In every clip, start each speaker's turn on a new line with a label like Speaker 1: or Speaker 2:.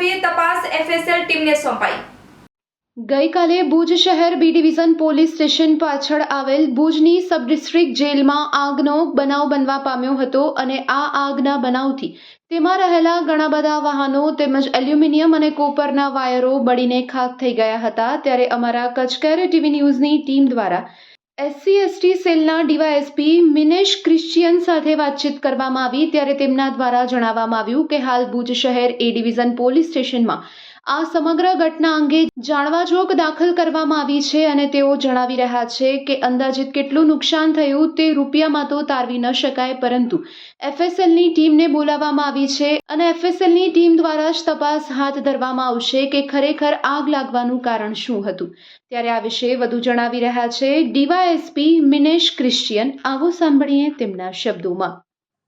Speaker 1: FSL ટીમને સોંપાઈ.
Speaker 2: ગઈકાલે ભુજ શહેર બી ડિવિઝન પોલીસ સ્ટેશન પાછળ આવેલ ભુજની સબ ડિસ્ટ્રિક્ટ જેલમાં આગનો બનાવ બનવા પામ્યો હતો અને આ આગના બનાવથી તેમાં રહેલા ઘણા બધા વાહનો તેમજ એલ્યુમિનિયમ અને કોપરના વાયરો બળીને ખાક થઈ ગયા હતા. ત્યારે અમારા કચકેર ટીવી ન્યૂઝની ટીમ દ્વારા એસસી એસટી સેલના ડીવાયએસપી મિનેશ ક્રિશ્ચિયન સાથે વાતચીત કરવામાં આવી ત્યારે તેમના દ્વારા જણાવવામાં આવ્યું કે હાલ ભુજ શહેર એ ડિવિઝન પોલીસ સ્ટેશનમાં આ સમગ્ર ઘટના અંગે જાણવાજોગ દાખલ કરવામાં આવી છે અને તેઓ જણાવી રહ્યા છે કે અંદાજિત કેટલું નુકસાન થયું તે રૂપિયામાં તો તારવી ન શકાય, પરંતુ એફએસએલની ટીમને બોલાવવામાં આવી છે અને એફએસએલની ટીમ દ્વારા જ તપાસ હાથ ધરવામાં આવશે કે ખરેખર આગ લાગવાનું કારણ શું હતું. ત્યારે આ વિશે વધુ જણાવી રહ્યા છે ડીવાયએસપી મિનેશ ક્રિશ્ચિયન. આવો સાંભળીએ તેમના શબ્દોમાં.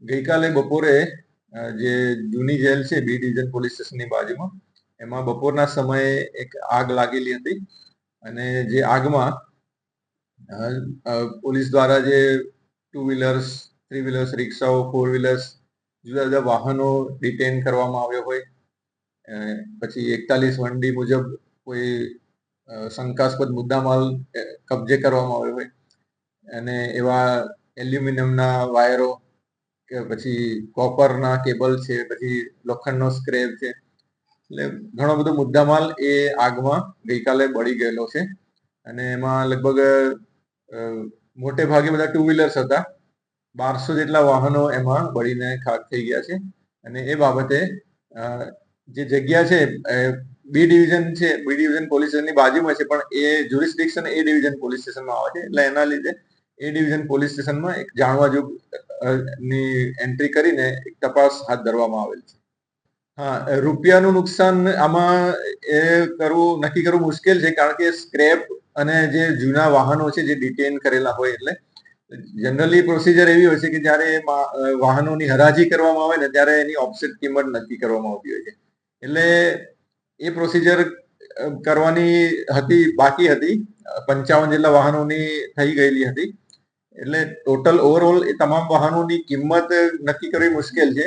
Speaker 3: ગઈકાલે બપોરે જે જૂની જેલ છે, બી ડિવિઝન પોલીસ સ્ટેશનની બાજુમાં એમાં બપોરના સમયે એક આગ લાગેલી હતી અને જે આગમાં પોલીસ દ્વારા જે ટુ વ્હીલર્સ થ્રી વ્હીલર્સ રિક્ષાઓ ફોર વ્હીલર્સ જુદા જુદા વાહનો ડિટેન કરવામાં આવ્યો હોય. પછી એકતાલીસ વનડી મુજબ કોઈ શંકાસ્પદ મુદ્દામાલ કબજે કરવામાં આવ્યો હોય. અને એવા એલ્યુમિનિયમના વાયરો કે પછી કોપરના કેબલ છે, પછી લોખંડનો સ્ક્રેપ છે એટલે ઘણો બધો મુદ્દામાલ એ આગમાં ગઈકાલે બળી ગયેલો છે. અને એમાં લગભગ મોટે ભાગે બધા ટુ વ્હીલર્સ હતા. બારસો જેટલા વાહનો એમાં બળીને ખાક થઈ ગયા છે. અને એ બાબતે જે જગ્યા છે બી ડિવિઝન છે બી ડિવિઝન પોલીસ સ્ટેશનની બાજુમાં છે, પણ એ જ્યુરિસ્ડિક્શન એ ડિવિઝન પોલીસ સ્ટેશનમાં આવે છે. એટલે એના લીધે એ ડિવિઝન પોલીસ સ્ટેશનમાં એક જાણવા જોગની એન્ટ્રી કરીને એક તપાસ હાથ ધરવામાં આવેલ છે. હા રૂપિયાનું નુકસાન આમાં એ કરવું, નક્કી કરવું મુશ્કેલ છે, કારણ કે સ્ક્રેપ અને જે જૂના વાહનો છે, જે ડિટેન કરેલા હોય એટલે જનરલી પ્રોસિજર એવી હોય છે કે જ્યારે વાહનોની હરાજી કરવામાં આવે ને, ત્યારે એની ઓફસેટ કિંમત નક્કી કરવામાં આવતી હોય છે. એટલે એ પ્રોસિજર કરવાની હતી, બાકી હતી. પંચાવન જેટલા વાહનોની થઈ ગયેલી હતી. એટલે ટોટલ ઓવરઓલ એ તમામ વાહનોની કિંમત નક્કી કરવી મુશ્કેલ છે.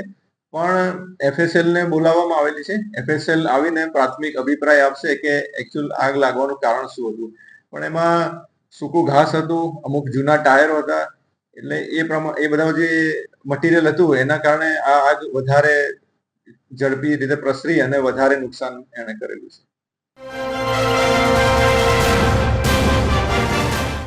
Speaker 3: પણ એફએસએલ ને બોલાવવામાં આવેલી છે. એફએસએલ આવીને પ્રાથમિક અભિપ્રાય આપશે કે એકચ્યુઅલ આગ લાગવાનું કારણ શું હતું. પણ એમાં સૂકું ઘાસ હતું, અમુક જૂના ટાયરો હતા, એટલે એ પ્રમાણે એ બધા જે મટીરિયલ હતું, એના કારણે આ આગ વધારે ઝડપી રીતે પ્રસરી અને વધારે નુકસાન એને કરેલું છે.